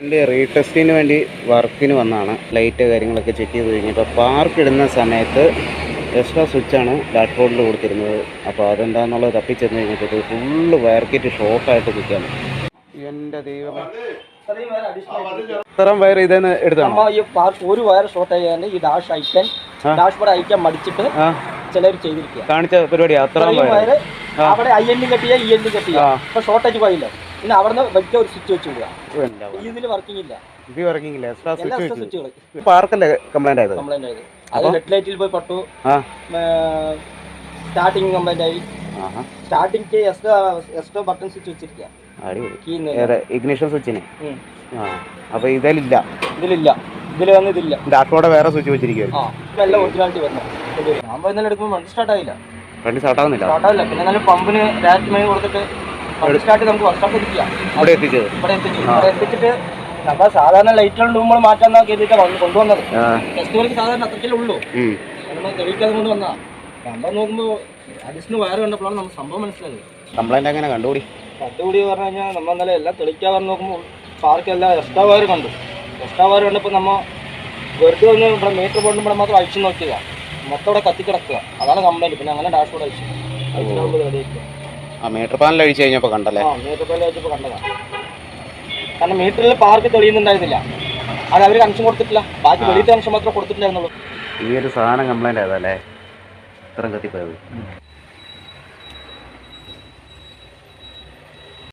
എന്റെ റീടെസ്റ്റിന് വേണ്ടി വർക്കിന് വന്നാണ്. ലൈറ്റ് കാര്യങ്ങളൊക്കെ ചെക്ക് ചെയ്ത് കഴിഞ്ഞപ്പോൾ പാർക്ക് ഇടുന്ന സമയത്ത് എക്സ്ട്രാ സ്വിച്ചാണ് ഡാഷ്ബോർഡിൽ കൊടുത്തിരുന്നത്. അപ്പോൾ അതെന്താണെന്നുള്ളത് തപ്പിച്ചെന്ന് കഴിഞ്ഞപ്പോൾ ഫുള്ള് വയർക്കിറ്റ് ഷോർട്ടായിട്ട് നിൽക്കുകയാണ്. എന്റെ ദൈവം ഇത്രയും വയർ ഇതെന്ന് എടുത്താണോ? ഈ പാർക്ക് ഒരു വയർ ഷോർട്ട് ആയാണ്ട് ഈ ഡാഷ് അയക്കാൻ ഡാഷ്ബോർഡ് ഡാഷ് ബോർഡ് അയക്കാൻ മടിച്ചിട്ട് ചിലർ ചെയ്തിരിക്കുക. കാണിച്ച പരിപാടി അത്രയും വയർ അവിടെ ഐ എൻ ഡി കെട്ടിയ ഇ എൻ ഡി കെട്ടിയ. ആ. ഷോർട്ടേജ് പോയില്ല? പിന്നെ അവിടുന്ന് വലിയ ഒരു സ്വിച്ച് വെച്ച് വിടുക. ഇതിൽ വർക്കിംഗ് ഇല്ല. ഇത് ഇറങ്ങിയില്ല എക്സ്ട്രാ എല്ലാ സ്വിച്ച് വെച്ചു പാർക്കല്ലേ കംപ്ലൈന്റ് ആയത്? കംപ്ലൈന്റ് ആയത്. അത് ഹെഡ് ലൈറ്റിൽ പോയി പട്ടു. സ്റ്റാർട്ടിങ് കംപ്ലൈന്റ് ആയി. Starting extra extra button switch വെച്ചിരിക്കുക ഇഗ്നിഷൻ സ്വിച്ചിന് ആ അപ്പോൾ ഇതിലില്ല. ഇതിലില്ല. ഇതിൽ വന്ന് ഇതില്ല. ഡാഷ്ബോർഡ് വേറെ സ്വിച്ച് വെച്ചിരിക്കുമല്ലോ ആ ഇതെല്ലാം ഒറിജിനാലിറ്റി വരുന്നത് ഞാൻ ഇന്നലെ എടുക്കുമ്പോൾ വണ്ടി സ്റ്റാർട്ട് ആയില്ല വണ്ടി സ്റ്റാർട്ടാവുന്നില്ല സ്റ്റാർട്ട് ആവില്ല. പിന്നെ നല്ല പമ്പിന് രാറ്റ് മണി കൊടുത്തിട്ട് സ്റ്റാർട്ട് നമുക്ക് വർഷോപ്പ് എത്തിക്കാം ഇവിടെ എത്തിച്ചത്. ഇവിടെ എത്തിച്ചു. ഇവിടെ എത്തിച്ചിട്ട് നമ്മൾ സാധാരണ ലൈറ്റുകൾ നമ്മൾ മാറ്റാൻ കരുതിയിട്ടാണ് വന്ന് കൊണ്ടുവന്നത്. ആ. സാധാരണ അത്രയ്ക്കല്ലേ ഉള്ളൂ. നമ്മൾ തെളിയിക്കാതെ കൊണ്ട് വന്നാ. നമ്മൾ നോക്കുമ്പോൾ അഡീഷണൽ വയർ കണ്ടപ്പോഴാണ് നമ്മൾ സംഭവം മനസ്സിലായത്. കംപ്ലൈന്റ് അങ്ങനെ കണ്ടുകൂടി കണ്ടുപിടി പറഞ്ഞു കഴിഞ്ഞാൽ നമ്മൾ ഇന്നലെ എല്ലാം തെളിക്കാൻ പറഞ്ഞു നോക്കുമ്പോൾ പാർക്ക് എല്ലാം എക്സ്ട്രാ വയർ കണ്ടു. എക്സ്ട്രാ വയർ കണ്ടപ്പോൾ നമ്മൾ വെറുതെ ഒന്ന് ഇവിടെ മീറ്റർ ബോർഡിന് ഇവിടെ മാത്രം അഴിച്ചു നോക്കിയതാണ് മൊത്തം ഇവിടെ കത്തിക്കിടക്കുക. അതാണ് കംപ്ലൈന്റ് പിന്നെ അങ്ങനെ ഡാഷ് ബോർഡ് അഴിച്ചു റെഡിയാക്കുക ആ മീറ്റർ പാനൽ അഴിച്ചു കഴിഞ്ഞപ്പോൾ കണ്ടല്ലേ? ആ മീറ്റർ പാനൽ അഴിച്ചപ്പോൾ കണ്ടതാ. കാരണം മീറ്ററിൽ പാർക്ക് തെളിയുന്നുണ്ടായിരുന്നില്ല. അത് അവർ കണക്ഷൻ കൊടുത്തിട്ടില്ല. ബാക്കി വെളിയിലത്തെ കണക്ഷൻ മാത്രമേ കൊടുത്തിട്ടുണ്ടായിരുന്നുള്ളൂ. ഈ ഒരു സാധനം കംപ്ലൈന്റ് ആയതല്ലേ ഇത്രയും കത്തിപ്പോയത്.